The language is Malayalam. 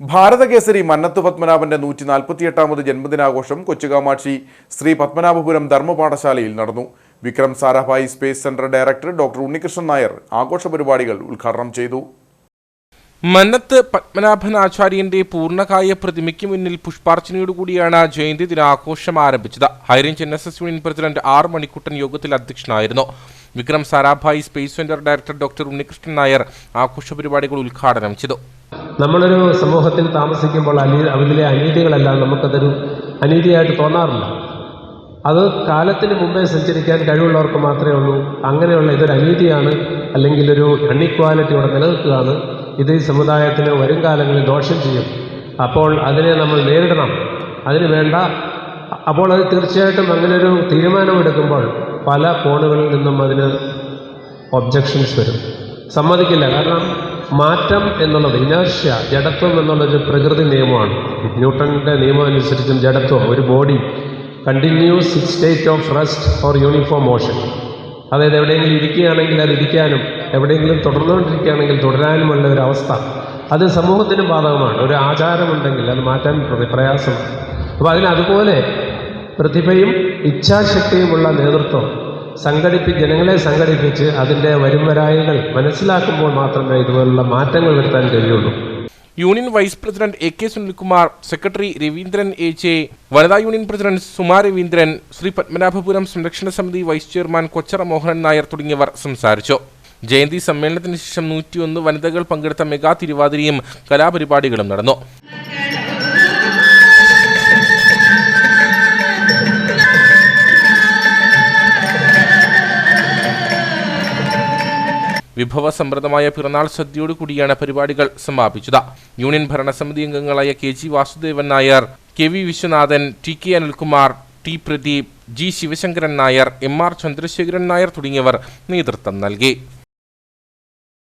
ഭാരതകേസരി മന്നത്ത് പത്മനാഭന്റെ നൂറ്റി നാൽപ്പത്തിയെട്ടാമത് ജന്മദിനാഘോഷം കൊച്ചുകാമാക്ഷി ശ്രീ പത്മനാഭപുരം ധർമ്മപാഠശാലയിൽ നടന്നു. Vikram Sarabhai space centre director doctor Unnikrishnan Nair ആഘോഷ പരിപാടികൾ ഉദ്ഘാടനം ചെയ്തു. മന്നത്ത് പത്മനാഭൻ ആചാര്യന്റെ പൂർണകായ പ്രതിമയ്ക്ക് മുന്നിൽ പുഷ്പാർച്ചനയോടുകൂടിയാണ് ജയന്തി ദിനാഘോഷം ആരംഭിച്ചത്. High range N S S union president R Manikuttan യോഗത്തിൽ അധ്യക്ഷനായിരുന്നു. Vikram Sarabhai space centre director doctor Unnikrishnan Nair ആഘോഷ പരിപാടികൾ ഉദ്ഘാടനം ചെയ്തു. നമ്മളൊരു സമൂഹത്തിൽ താമസിക്കുമ്പോൾ അനീ അതിലെ അനീതികളെല്ലാം നമുക്കതൊരു അനീതിയായിട്ട് തോന്നാറില്ല. അത് കാലത്തിന് മുമ്പേ സഞ്ചരിക്കാൻ കഴിവുള്ളവർക്ക് മാത്രമേ ഉള്ളൂ. അങ്ങനെയുള്ള ഇതൊരു അനീതിയാണ് അല്ലെങ്കിൽ ഒരു അൺഇക്വാലിറ്റി ഇവിടെ നിലനിൽക്കുകയാണ്. ഇത് ഈ സമുദായത്തിന് വരും കാലങ്ങളിൽ ദോഷം ചെയ്യും. അപ്പോൾ അതിനെ നമ്മൾ നേരിടണം. അതിന് വേണ്ട അപ്പോൾ അത് തീർച്ചയായിട്ടും അങ്ങനെ ഒരു തീരുമാനമെടുക്കുമ്പോൾ പല കോണുകളിൽ നിന്നും അതിന് ഒബ്ജക്ഷൻസ് വരും. സമ്മതിക്കില്ല. കാരണം മാറ്റം എന്നുള്ളത് ഇനാർഷ്യ ജഡത്വം എന്നുള്ളൊരു പ്രകൃതി നിയമമാണ്. ന്യൂട്ടണിന്റെ നിയമം അനുസരിച്ചും ജഡത്വം ഒരു body continuous state of rest or uniform motion അതായത് എവിടെയെങ്കിലും ഇരിക്കുകയാണെങ്കിൽ അത് ഇരിക്കാനും എവിടെയെങ്കിലും തുടർന്നുകൊണ്ടിരിക്കുകയാണെങ്കിൽ തുടരാനുമുള്ള ഒരു അവസ്ഥ. അത് സമൂഹത്തിന് ബാധകമാണ്. ഒരു ആചാരമുണ്ടെങ്കിൽ അത് മാറ്റാൻ പ്ര- പ്രയാസമാണ്. അപ്പോൾ അതിന് അതുപോലെ പ്രതിഭയും ഇച്ഛാശക്തിയുമുള്ള നേതൃത്വം സംഘടിപ്പി ജനങ്ങളെ സംഘടിപ്പിച്ച് അതിന്റെ വരുംവരായികൾ മനസ്സിലാക്കുമ്പോൾ മാത്രമേ ഇതുപോലുള്ള മാറ്റങ്ങൾ വരുത്താൻ കഴിയുള്ളൂ. Union vice president A K Sunilkumar secretary Raveendran A J വനിതാ യൂണിയൻ പ്രസിഡന്റ് സുമാ രവീന്ദ്രൻ ശ്രീ പത്മനാഭപുരം സംരക്ഷണ സമിതി വൈസ് ചെയർമാൻ കൊച്ചറ മോഹനൻ നായർ തുടങ്ങിയവർ സംസാരിച്ചു. ജയന്തി സമ്മേളനത്തിന് ശേഷം നൂറ്റിയൊന്ന് വനിതകൾ പങ്കെടുത്ത മെഗാ തിരുവാതിരയും കലാപരിപാടികളും നടന്നു. വിഭവസമൃദ്ധമായ പിറന്നാൾ സദ്യയോടു കൂടിയാണ് പരിപാടികൾ സമാപിച്ചത്. യൂണിയൻ ഭരണസമിതി അംഗങ്ങളായ K G Vasudevan Nair K V Viswanathan T K Anilkumar T Pradeep G Sivasankaran Nair M R Chandrasekharan Nair തുടങ്ങിയവർ നേതൃത്വം നൽകി.